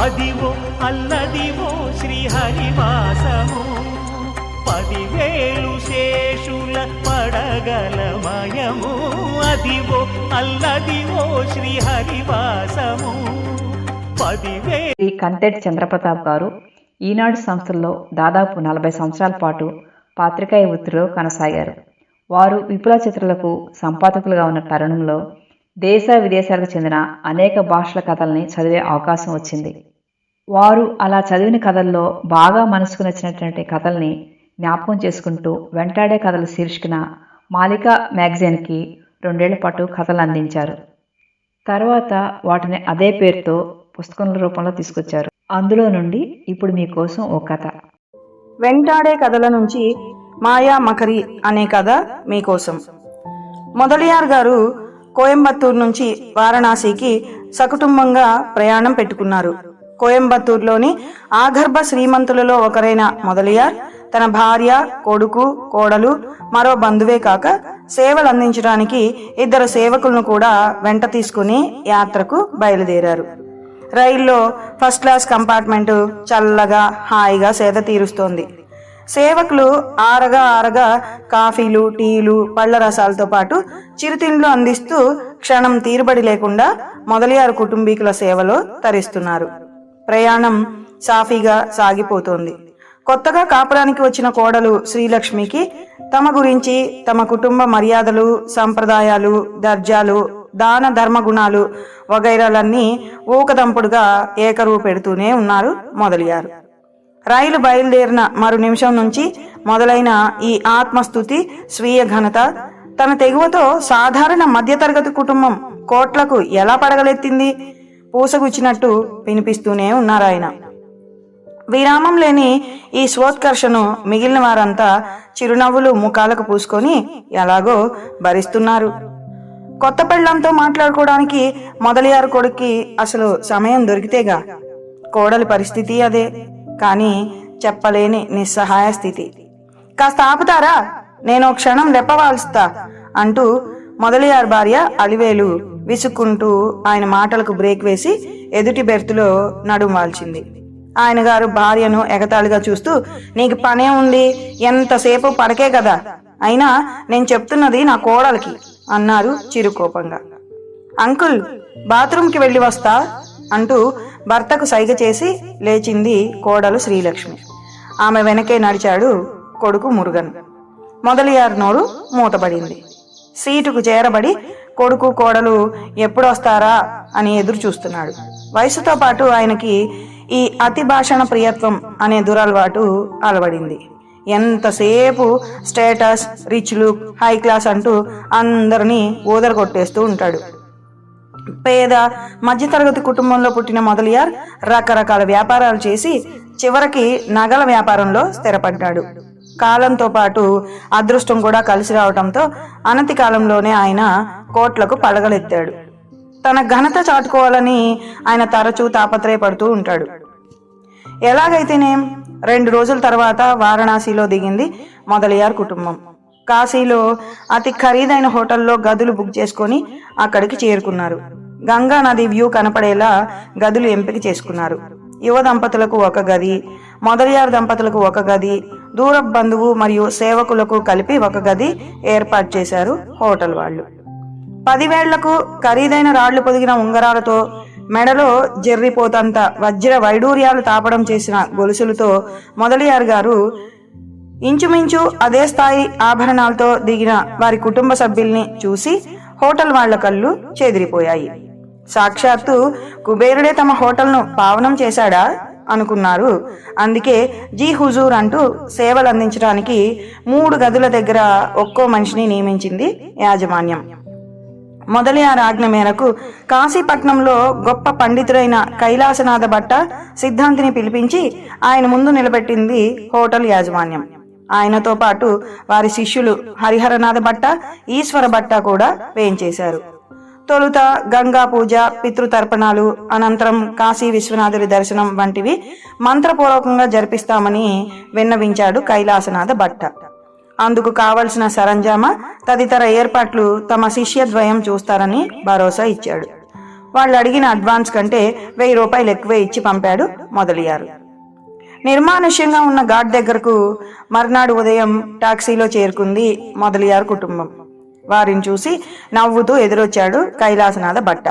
అదివో అల్లదివో శ్రీహరివాసము. పదివేలు శేషుల పడగలమయము అదివో అల్లదివో శ్రీహరివాసము. పదివే శ్రీ కంతెట్ చంద్రప్రతాప్ గారు ఈనాడు సంస్థల్లో దాదాపు నలభై సంవత్సరాల పాటు పాత్రికేయ వృత్తిలో కొనసాగారు. వారు విపుల చిత్రలకు సంపాదకులుగా ఉన్న తరుణంలో దేశ విదేశాలకు చెందిన అనేక భాషల కథల్ని చదివే అవకాశం వచ్చింది. వారు అలా చదివిన కథల్లో బాగా మనసుకు నచ్చినటువంటి కథల్ని జ్ఞాపకం చేసుకుంటూ వెంటాడే కథల శీర్షికన మాలిక మ్యాగజైన్కి రెండేళ్ళ పాటు కథలు అందించారు. తర్వాత వాటిని అదే పేరుతో పుస్తకముల రూపంలో తీసుకొచ్చారు. అందులో నుండి ఇప్పుడు మీకోసం ఓ కథ. వెంటాడే కథల నుంచి మాయా మకరి అనే కథ మీకోసం. మొదలియార్ గారు కోయంబత్తూరు నుంచి వారణాసికి సకుటుంబంగా ప్రయాణం పెట్టుకున్నారు. కోయంబత్తూరులోని ఆగర్భ శ్రీమంతులలో ఒకరైన మొదలియార్ తన భార్య కొడుకు కోడలు మరో బంధువే కాక సేవలు అందించడానికి ఇద్దరు సేవకులను కూడా వెంట తీసుకుని యాత్రకు బయలుదేరారు. రైల్లో ఫస్ట్ క్లాస్ కంపార్ట్మెంటు చల్లగా హాయిగా సేద తీరుస్తోంది. సేవకులు ఆరగా ఆరగా కాఫీలు టీలు పళ్ళ రసాలతో పాటు చిరుతిండ్లు అందిస్తూ క్షణం తీరుబడి లేకుండా మొదలియారు కుటుంబీకుల సేవలో తరిస్తున్నారు. ప్రయాణం సాఫీగా సాగిపోతోంది. కొత్తగా కాపురానికి వచ్చిన కోడలు శ్రీలక్ష్మికి తమ గురించి తమ కుటుంబ మర్యాదలు సంప్రదాయాలు దర్జాలు దాన ధర్మ గుణాలు వగైరాలన్నీ ఊకదంపుడుగా ఏకరువు పెడుతూనే ఉన్నారు మొదలయ్యారు రైలు బయలుదేరిన మరు నిమిషం నుంచి మొదలైన ఈ ఆత్మస్థుతి స్వీయ ఘనత తన తెగువతో సాధారణ మధ్యతరగతి కుటుంబం కోట్లకు ఎలా పడగలెత్తింది? పూసగుచ్చినట్టు వినిపిస్తూనే ఉన్నారాయన విరామం లేని ఈ స్వోత్కర్షను మిగిలిన వారంతా చిరునవ్వులు ముఖాలకు పూసుకొని ఎలాగో భరిస్తున్నారు. కొత్త పెళ్ళంతో మాట్లాడుకోవడానికి మొదలయారు కొడుక్కి అసలు సమయం దొరికితేగా. కోడలి పరిస్థితి అదే. కానీ చెప్పలేని నిస్సహాయ స్థితి. కాస్త ఆపుతారా? నేను క్షణం లెప్పవాల్స్తా అంటూ మొదలయారు భార్య అలివేలు విసుక్కుంటూ ఆయన మాటలకు బ్రేక్ వేసి ఎదుటి బెర్తులో నడుం వాల్చింది. ఆయన గారు భార్యను ఎగతాళిగా చూస్తూ నీకు పనే ఉంది ఎంతసేపు పడకే కదా అయినా నేను చెప్తున్నది నా కోడలికి అన్నారు చిరుకోపంగా. అంకుల్ బాత్రూంకి వెళ్ళి వస్తా అంటూ భర్తకు సైగ చేసి లేచింది కోడలు శ్రీలక్ష్మి. ఆమె వెనకే నడిచాడు కొడుకు మురుగన్. మొదలియారు నోరు మూతబడింది. సీటుకు చేరబడి కొడుకు కోడలు ఎప్పుడొస్తారా? అని ఎదురు చూస్తున్నాడు. వయసుతో పాటు ఆయనకి ఈ అతి భాషణ ప్రియత్వం అనే దురలవాటు అలవడింది. ఎంతసేపు status rich look high class అంటూ అందరినీ ఊదరగొట్టేస్తూ ఉంటాడు. పేద మధ్యతరగతి కుటుంబంలో పుట్టిన మొదలియార్ రకరకాల వ్యాపారాలు చేసి చివరికి నగల వ్యాపారంలో స్థిరపడ్డాడు. కాలంతో పాటు అదృష్టం కూడా కలిసి రావడంతో అనతి కాలంలోనే ఆయన కోట్లకు పడగలెత్తాడు తన ఘనత చాటుకోవాలని ఆయన తరచూ తాపత్రయపడుతూ ఉంటాడు. ఎలాగైతేనేం? రెండు రోజుల తర్వాత వారణాసిలో దిగింది మొదలియార్ కుటుంబం. కాశీలో అతి ఖరీదైన హోటల్లో గదులు బుక్ చేసుకొని అక్కడికి చేరుకున్నారు. గంగా నది వ్యూ కనపడేలా గదులు ఎంపిక చేసుకున్నారు. యువ దంపతులకు ఒక గది మొదలయారు దంపతులకు ఒక గది దూర బంధువు మరియు సేవకులకు కలిపి ఒక గది ఏర్పాటు చేశారు హోటల్ వాళ్ళు. పదివేళ్ళకు ఖరీదైన రాళ్ళు పొదిగిన ఉంగరాలతో మెడలో జెర్రిపోతంత వజ్ర వైడూర్యాలు తాపడం చేసిన గొలుసులతో మొదలియారు గారు ఇంచుమించు అదే స్థాయి ఆభరణాలతో దిగిన వారి కుటుంబ సభ్యుల్ని చూసి హోటల్ వాళ్ళ కళ్ళు చెదిరిపోయాయి. సాక్షాత్తు కుబేరుడే తమ హోటల్ను పావనం చేశాడా? అనుకున్నారు. అందుకే జీ హుజూర్ అంటూ సేవలు అందించడానికి మూడు గదుల దగ్గర ఒక్కో మనిషిని నియమించింది యాజమాన్యం. మొదలయార్ ఆజ్ఞ మేరకు కాశీపట్నంలో గొప్ప పండితుడైన కైలాసనాథ భట్ట సిద్ధాంతిని పిలిపించి ఆయన ముందు నిలబెట్టింది హోటల్ యాజమాన్యం. ఆయనతో పాటు వారి శిష్యులు హరిహరనాథ భట్ట ఈశ్వర భట్ట కూడా వేయించేశారు. తొలుత గంగా పూజ పితృతర్పణాలు అనంతరం కాశీ విశ్వనాథుడి దర్శనం వంటివి మంత్రపూర్వకంగా జరిపిస్తామని విన్నవించాడు కైలాసనాథ భట్ట అందుకు కావలసిన సరంజామా తదితర ఏర్పాట్లు తమ శిష్యద్వయం చూస్తారని భరోసా ఇచ్చాడు. వాళ్ళు అడిగిన అడ్వాన్స్ కంటే వెయ్యి రూపాయలు ఎక్కువే ఇచ్చి పంపాడు మొదలయ్యారు నిర్మానుష్యంగా ఉన్న ఘాట్ దగ్గరకు మర్నాడు ఉదయం టాక్సీలో చేరుకుంది మొదలియార్ కుటుంబం. వారిని చూసి నవ్వుతూ ఎదురొచ్చాడు కైలాసనాథ భట్ట.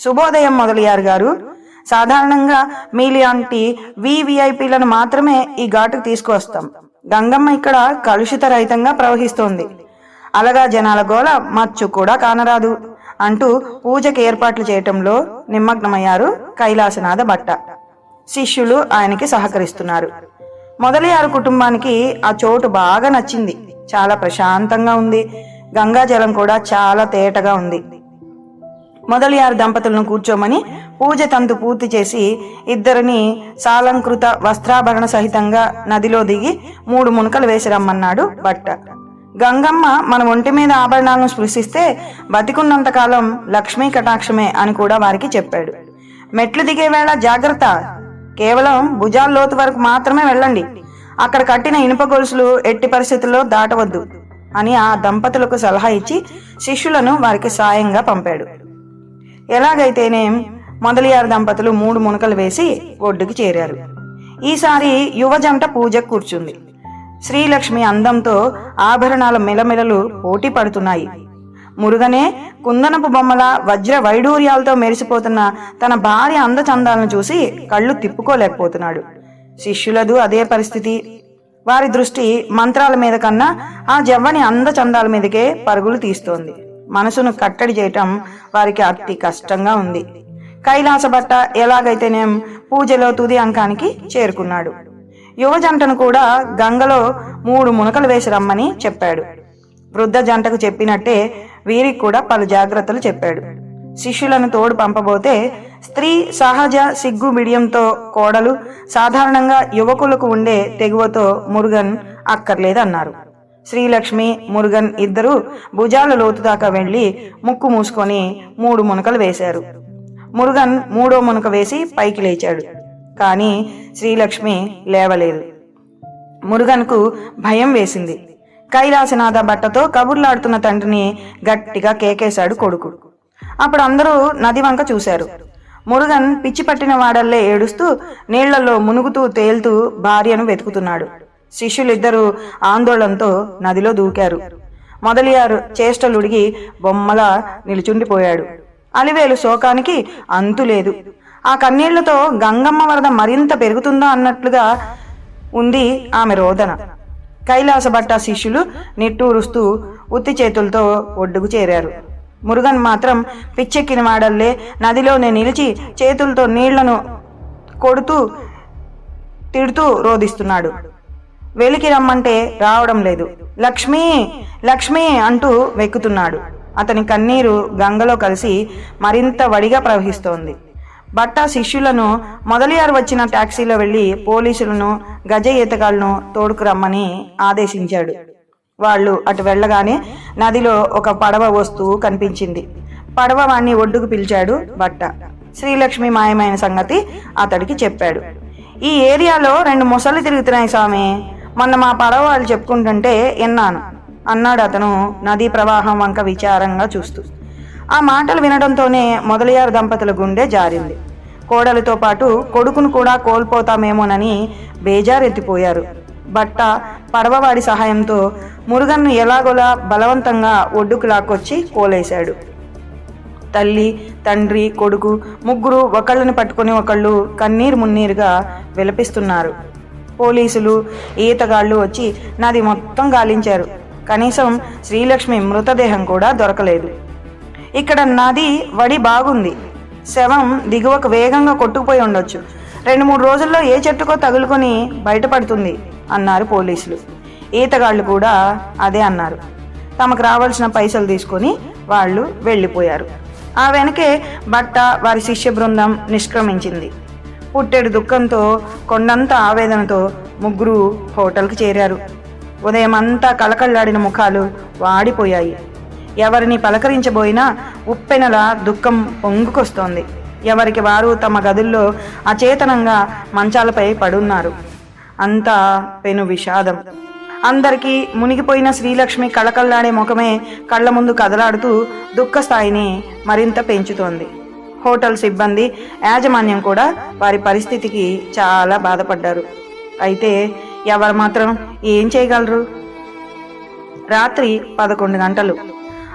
శుభోదయం మొదలయ్యారు గారు. సాధారణంగా మీలాంటి వివిఐపీలను మాత్రమే ఈ ఘాటుకు తీసుకువస్తాం. గంగమ్మ ఇక్కడ కలుషిత రహితంగా ప్రవహిస్తోంది. అలగా జనాల గోల మచ్చు కూడా కానరాదు అంటూ పూజకి ఏర్పాట్లు చేయటంలో నిమగ్నమయ్యారు కైలాసనాథ భట్ట. శిష్యులు ఆయనకి సహకరిస్తున్నారు. మొదలయారు కుటుంబానికి ఆ చోటు బాగా నచ్చింది. చాలా ప్రశాంతంగా ఉంది. గంగా జలం కూడా చాలా తేటగా ఉంది. మొదలయారు దంపతులను కూర్చోమని పూజ తంతు పూర్తి చేసి ఇద్దరిని సాలంకృత వస్త్రాభరణ సహితంగా నదిలో దిగి మూడు మునకలు వేసి రమ్మన్నాడు భట్ట. గంగమ్మ మన ఒంటి మీద ఆభరణాలను స్పృశిస్తే బతికున్నంతకాలం లక్ష్మీ కటాక్షమే అని కూడా వారికి చెప్పాడు. మెట్లు దిగేవేళ జాగ్రత్త. కేవలం భుజాల లోతు వరకు మాత్రమే వెళ్ళండి. అక్కడ కట్టిన ఇనుప గొలుసులు ఎట్టి పరిస్థితుల్లో దాటవద్దు అని ఆ దంపతులకు సలహా ఇచ్చి శిష్యులను వారికి సాయంగా పంపాడు. ఎలాగైతేనేం మొదలియారు దంపతులు మూడు మునకలు వేసి ఒడ్డుకి చేరారు. ఈసారి యువ జంట కూర్చుంది. శ్రీలక్ష్మి అందంతో ఆభరణాల మెలమెలలు పోటీ పడుతున్నాయి. మురుగనే కుందనపు బొమ్మల వజ్ర వైడూర్యాలతో మెరిసిపోతున్న తన భార్య అందచందాలను చూసి కళ్ళు తిప్పుకోలేకపోతున్నాడు. శిష్యులదు అదే పరిస్థితి. వారి దృష్టి మంత్రాల మీద కన్నా ఆ జవ్వని అందచందాల మీదకే పరుగులు తీస్తోంది. మనసును కట్టడి చేయటం వారికి అతి కష్టంగా ఉంది. కైలాస భట్ట ఎలాగైతేనేం పూజలో తుది అంకానికి చేరుకున్నాడు. యువ జంటను కూడా గంగలో మూడు మునకలు వేసి రమ్మని చెప్పాడు. వృద్ధ జంటకు చెప్పినట్టే వీరికి కూడా పలు జాగ్రత్తలు చెప్పాడు. శిష్యులను తోడు పంపబోతే స్త్రీ సహజ సిగ్గు బిడియంతో కోడలు సాధారణంగా యువకులకు ఉండే తెగువతో మురుగన్ అక్కర్లేదన్నారు. శ్రీలక్ష్మి మురుగన్ ఇద్దరు భుజాల లోతు దాకా వెళ్ళి ముక్కు మూసుకొని మూడు మునకలు వేశారు. మురుగన్ మూడో మునక వేసి పైకి లేచాడు. కానీ శ్రీలక్ష్మి లేవలేదు. మురుగన్కు భయం వేసింది. కైలాసనాథ బట్టతో కబుర్లాడుతున్న తండ్రిని గట్టిగా కేకేశాడు కొడుకు. అప్పుడు అందరూ నది వంక చూశారు. మురుగన్ పిచ్చి పట్టిన వాడల్లే ఏడుస్తూ నీళ్ళలో మునుగుతూ తేలుతూ భార్యను వెతుకుతున్నాడు. శిష్యులిద్దరూ ఆందోళనతో నదిలో దూకారు. మొదలియారు చేష్టలుడిగి బొమ్మలా నిలుచుండిపోయాడు. అలివేలు శోకానికి అంతు లేదు. ఆ కన్నీళ్ళతో గంగమ్మ వరద మరింత పెరుగుతుందా అన్నట్లుగా ఉంది ఆమె రోదన. కైలాస భట్ట శిష్యులు నిట్టూరుస్తూ ఉత్తి చేతులతో ఒడ్డుకు చేరారు. మురుగన్ మాత్రం పిచ్చెక్కిన వాడల్లే నదిలోనే నిలిచి చేతులతో నీళ్ళను కొడుతూ తిడుతూ రోధిస్తున్నాడు. వెలికి రమ్మంటే రావడం లేదు. లక్ష్మి లక్ష్మి అంటూ వెక్కుతున్నాడు. అతని కన్నీరు గంగలో కలిసి మరింత వడిగా ప్రవహిస్తోంది. బట్ట శిష్యులను మొదలియారు వచ్చిన టాక్సీలో వెళ్ళి పోలీసులను గజ ఈతగాళ్ళను తోడుకురమ్మని ఆదేశించాడు. వాళ్ళు అటు వెళ్ళగానే నదిలో ఒక పడవ వస్తువు కనిపించింది. పడవ వాణ్ణి ఒడ్డుకు పిలిచాడు బట్ట శ్రీలక్ష్మి మాయమైన సంగతి అతడికి చెప్పాడు. ఈ ఏరియాలో రెండు మొసళ్ళు తిరుగుతున్నాయి స్వామి. మొన్న మా పడవ వాళ్ళు చెప్పుకుంటుంటే విన్నాను. అన్నాడు అతను నదీ ప్రవాహం వంక విచారంగా చూస్తూ. ఆ మాటలు వినడంతోనే మొదలయ్యారు దంపతుల గుండె జారింది. కోడలితో పాటు కొడుకును కూడా కోల్పోతామేమోనని బేజారెత్తిపోయారు. బట్ట పడవవాడి సహాయంతో మురుగన్ను ఎలాగోలా బలవంతంగా ఒడ్డుకు లాక్కొచ్చి కోలేశాడు. తల్లి తండ్రి కొడుకు ముగ్గురు ఒకళ్ళని పట్టుకుని ఒకళ్ళు కన్నీరు మున్నీరుగా విలపిస్తున్నారు. పోలీసులు ఈతగాళ్ళు వచ్చి నది మొత్తం గాలించారు. కనీసం శ్రీలక్ష్మి మృతదేహం కూడా దొరకలేదు. ఇక్కడ నది వడి బాగుంది. శవం దిగువకు వేగంగా కొట్టుకుపోయి ఉండొచ్చు. రెండు మూడు రోజుల్లో ఏ చెట్టుకో తగులుకొని బయటపడుతుంది అన్నారు పోలీసులు. ఈతగాళ్ళు కూడా అదే అన్నారు. తమకు రావాల్సిన పైసలు తీసుకొని వాళ్ళు వెళ్ళిపోయారు. ఆ వెనకే బట్ట వారి శిష్య బృందం నిష్క్రమించింది. పుట్టెడు దుఃఖంతో కొండంత ఆవేదనతో ముగ్గురు హోటల్కి చేరారు. ఉదయం అంతా కలకల్లాడిన ముఖాలు వాడిపోయాయి. ఎవరిని పలకరించబోయినా ఉప్పెనలా దుఃఖం పొంగుకొస్తోంది. ఎవరికి వారు తమ గదుల్లో అచేతనంగా మంచాలపై పడున్నారు. అంతా పెను విషాదం. అందరికీ మునిగిపోయిన శ్రీలక్ష్మి కళకళ్ళాడే ముఖమే కళ్ళ ముందు కదలాడుతూ దుఃఖ స్థాయిని మరింత పెంచుతోంది. హోటల్ సిబ్బంది యాజమాన్యం కూడా వారి పరిస్థితికి చాలా బాధపడ్డారు. అయితే ఎవరు మాత్రం ఏం చేయగలరు? రాత్రి పదకొండు గంటలు.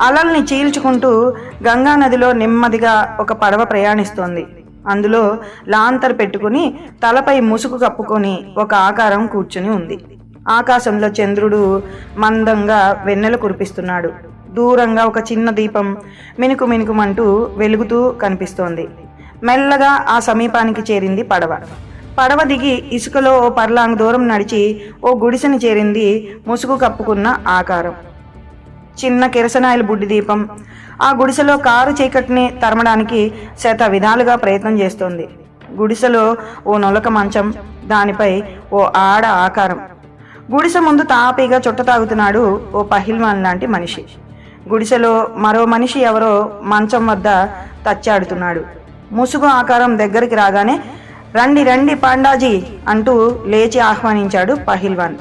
అలల్ని చీల్చుకుంటూ గంగా నదిలో నెమ్మదిగా ఒక పడవ ప్రయాణిస్తోంది. అందులో లాంతర్ పెట్టుకుని తలపై ముసుగు కప్పుకొని ఒక ఆకారం కూర్చుని ఉంది. ఆకాశంలో చంద్రుడు మందంగా వెన్నెల కురిపిస్తున్నాడు. దూరంగా ఒక చిన్న దీపం మినుకు మినుకుమంటూ వెలుగుతూ కనిపిస్తోంది. మెల్లగా ఆ సమీపానికి చేరింది పడవ. పడవ దిగి ఇసుకలో ఓ పర్లాంగ్ దూరం నడిచి ఓ గుడిసెని చేరింది ముసుగు కప్పుకున్న ఆకారం. చిన్న కిరసనాయిల బుడ్డి దీపం. ఆ గుడిసెలో కారు చీకటిని తరమడానికి శత విధాలుగా ప్రయత్నం చేస్తోంది. గుడిసెలో ఓ నొలక మంచం దానిపై ఓ ఆడ ఆకారం. గుడిసె ముందు తాపీగా చుట్ట తాగుతున్నాడు ఓ పహిల్వాన్ లాంటి మనిషి. గుడిసెలో మరో మనిషి ఎవరో మంచం వద్ద తచ్చాడుతున్నాడు. ముసుగు ఆకారం దగ్గరికి రాగానే రండి రండి పాండాజీ అంటూ లేచి ఆహ్వానించాడు పహిల్వాన్.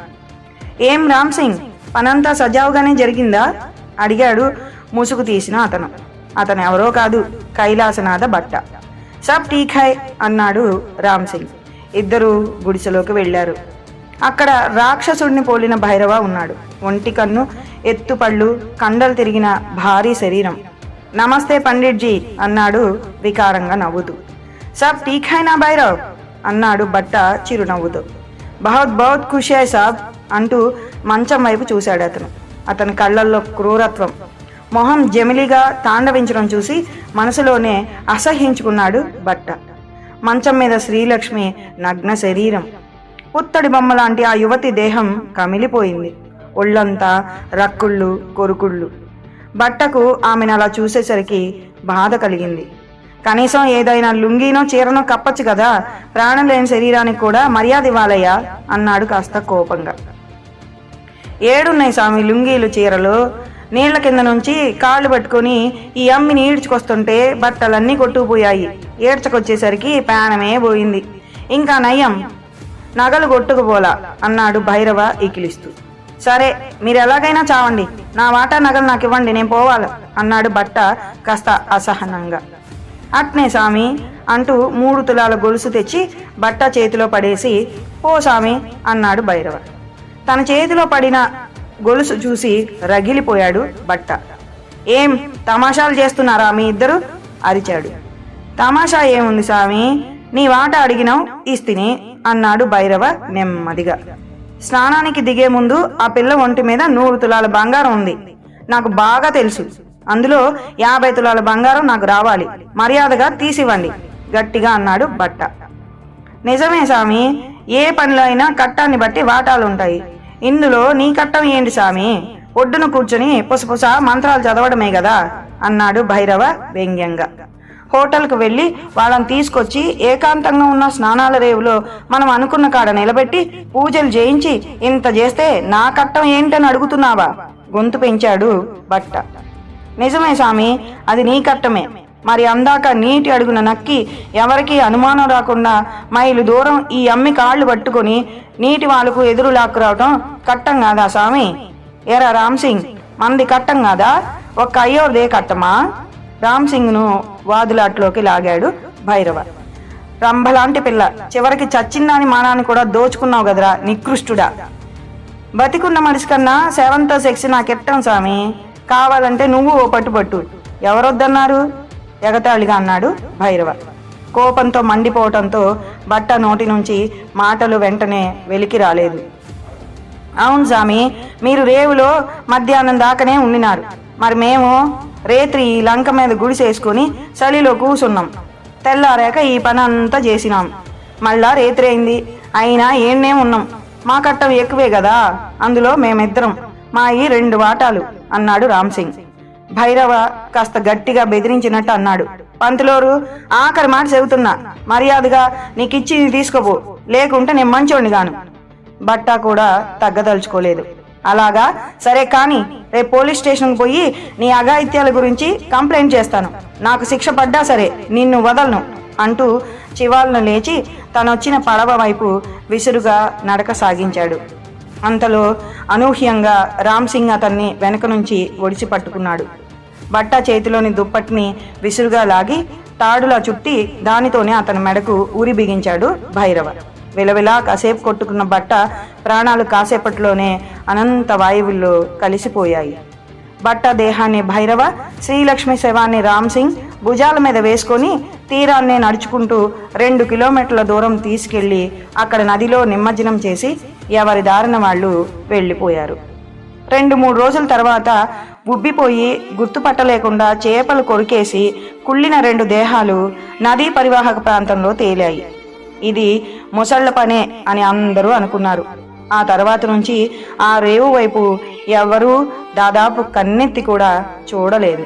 ఏం రామ్ సింగ్? పనంతా సజావుగానే జరిగిందా? అడిగాడు ముసుగు తీసిన అతను. అతను ఎవరో కాదు కైలాసనాథ భట్ట. సబ్ ఠీక్ హై అన్నాడు రామ్ సింగ్. ఇద్దరు గుడిసెలోకి వెళ్ళారు. అక్కడ రాక్షసుడిని పోలిన భైరవ ఉన్నాడు. ఒంటి కన్ను ఎత్తుపళ్ళు కండలు తిరిగిన భారీ శరీరం. నమస్తే పండిట్జీ అన్నాడు వికారంగా నవ్వుతూ. సబ్ ఠీక్ హై నా భైరవ్ అన్నాడు భట్ట చిరునవ్వుతూ. బహుత్ బహుత్ ఖుషి హై సాబ్. అంటూ మంచం వైపు చూశాడు అతను. అతని కళ్ళల్లో క్రూరత్వం. మొహం జమిలిగా తాండవించడం చూసి మనసులోనే అసహ్యించుకున్నాడు భట్ట. మంచం మీద శ్రీలక్ష్మి నగ్న శరీరం. పుత్తడి బొమ్మ లాంటి ఆ యువతి దేహం కమిలిపోయింది. ఒళ్ళంతా రక్కుళ్ళు కొరుకుళ్ళు. బట్టకు ఆమెను అలా చూసేసరికి బాధ కలిగింది. కనీసం ఏదైనా లుంగీనో చీరనో కప్పచ్చు కదా. ప్రాణం లేని శరీరానికి కూడా మర్యాద ఇవ్వాలయ్యా అన్నాడు కాస్త కోపంగా. ఏడున్నాయి స్వామి లుంగీలు చీరలు. నీళ్ళ కింద నుంచి కాళ్ళు పట్టుకొని ఈ అమ్మిని ఈడ్చుకొస్తుంటే బట్టలన్నీ కొట్టుకుపోయాయి. ఏడ్చకొచ్చేసరికి ప్రాణమే పోయింది. ఇంకా నయం నగలు కొట్టుకుపోలా అన్నాడు భైరవ ఇకిలిస్తూ. సరే మీరు ఎలాగైనా చావండి. నా వాటా నగలు నాకు ఇవ్వండి నేను పోవాలి అన్నాడు బట్ట కాస్త అసహనంగా. అట్నే సామి అంటూ మూడు తులాల గొలుసు తెచ్చి బట్ట చేతిలో పడేసి పో సామి అన్నాడు భైరవ. తన చేతిలో పడిన గొలుసు చూసి రగిలిపోయాడు బట్ట. ఏం తమాషాలు చేస్తున్నారా మీ ఇద్దరు? అరిచాడు. తమాషా ఏముంది సామి? నీ వాట అడిగినావు ఇస్తిని అన్నాడు భైరవ నెమ్మదిగా. స్నానానికి దిగే ముందు ఆ పిల్ల ఒంటి మీద నూరు తులాల బంగారం ఉంది. నాకు బాగా తెలుసు. అందులో యాభై తులాల బంగారం నాకు రావాలి. మర్యాదగా తీసివ్వండి. గట్టిగా అన్నాడు బట్ట నిజమే సామి ఏ పనిలో అయినా కట్టాన్ని బట్టి వాటాలుంటాయి. ఇందులో నీ కట్టం ఏంటి సామి? ఒడ్డున కూర్చొని పుసపుస మంత్రాలు చదవడమే కదా అన్నాడు భైరవ వ్యంగ్యంగా. హోటల్కు వెళ్ళి వాళ్ళని తీసుకొచ్చి ఏకాంతంగా ఉన్న స్నానాల రేవులో మనం అనుకున్న కాడ నిలబెట్టి పూజలు చేయించి ఇంత చేస్తే నా కట్టం ఏంటని అడుగుతున్నావా? గొంతు పెంచాడు బట్ట నిజమే స్వామి అది నీ కట్టమే. మరి అందాక నీటి అడుగున నక్కి ఎవరికీ అనుమానం రాకుండా మైలు దూరం ఈ అమ్మి కాళ్ళు పట్టుకొని నీటి వాళ్ళకు ఎదురు లాక్కు రావటం కట్టం కాదా స్వామి? ఎరా రామ్ సింగ్ మంది కట్టం కాదా? ఒక్క అయ్యోదే కట్టమా? రామ్ సింగ్ను వాదులాట్లోకి లాగాడు భైరవ. రంభలాంటి పిల్ల చివరికి చచ్చిందాని మానాన్ని కూడా దోచుకున్నావు కదరా నికృష్టుడా. బతికున్న మనిషి కన్నా సెవెంత్ సెక్స్ నాకెట్టం స్వామి. కావాలంటే నువ్వు ఓ పట్టుబట్టు ఎవరొద్దన్నారు? ఎగతాళిగా అన్నాడు భైరవ. కోపంతో మండిపోవటంతో బట్ట నోటి నుంచి మాటలు వెంటనే వెలికి రాలేదు. అవును స్వామి మీరు రేవులో మధ్యాహ్నం దాకానే ఉండినారు. మరి మేము రేత్రి ఈ లంక మీద గుడిసేసుకుని చలిలో కూసున్నాం. తెల్లారాక ఈ పని అంతా చేసినాం. మళ్ళా రేత్రి అయింది. అయినా ఏన్నే ఉన్నాం. మా కట్టం ఎక్కువే కదా? అందులో మేమిద్దరం. మా ఈ రెండు వాటాలు అన్నాడు రామ్ సింగ్. భైరవ కాస్త గట్టిగా బెదిరించినట్టు అన్నాడు. పంతులోరు ఆఖరి మాట చెబుతున్నా. మర్యాదగా నీకిచ్చి తీసుకోబో లేకుంటే నేను మంచోడిని గాను. బట్టా కూడా తగ్గదలుచుకోలేదు. అలాగా? సరే కానీ రేపు పోలీస్ స్టేషన్కి పోయి నీ అఘాయిత్యాల గురించి కంప్లైంట్ చేస్తాను. నాకు శిక్ష పడ్డా సరే నిన్ను వదలను అంటూ చివాలను లేచి తనొచ్చిన పడవ వైపు విసురుగా నడక సాగించాడు. అంతలో అనూహ్యంగా రామ్ సింగ్ అతన్ని వెనక నుంచి ఒడిచి పట్టుకున్నాడు. బట్ట చేతిలోని దుప్పటిని విసురుగా లాగి తాడులా చుట్టి దానితోనే అతని మెడకు ఊరి బిగించాడు భైరవ. విలవిలా కాసేపు కొట్టుకున్న బట్ట ప్రాణాలు కాసేపట్లోనే అనంత వాయువుల్లో కలిసిపోయాయి. బట్ట దేహాన్ని భైరవ శ్రీలక్ష్మి శవాన్ని రామ్ సింగ్ భుజాల మీద వేసుకొని తీరాన్నే నడుచుకుంటూ రెండు కిలోమీటర్ల దూరం తీసుకెళ్ళి అక్కడ నదిలో నిమజ్జనం చేసి ఎవరి దారిన వాళ్ళు వెళ్ళిపోయారు. రెండు మూడు రోజుల తర్వాత ఉబ్బిపోయి గుర్తుపట్టలేకుండా చేపలు కొరికేసి కుళ్ళిన రెండు దేహాలు నదీ పరివాహక ప్రాంతంలో తేలాయి. ఇది ముసళ్ళ పనే అని అందరూ అనుకున్నారు. ఆ తర్వాత నుంచి ఆ రేవు వైపు ఎవరూ దాదాపు కన్నెత్తి కూడా చూడలేదు.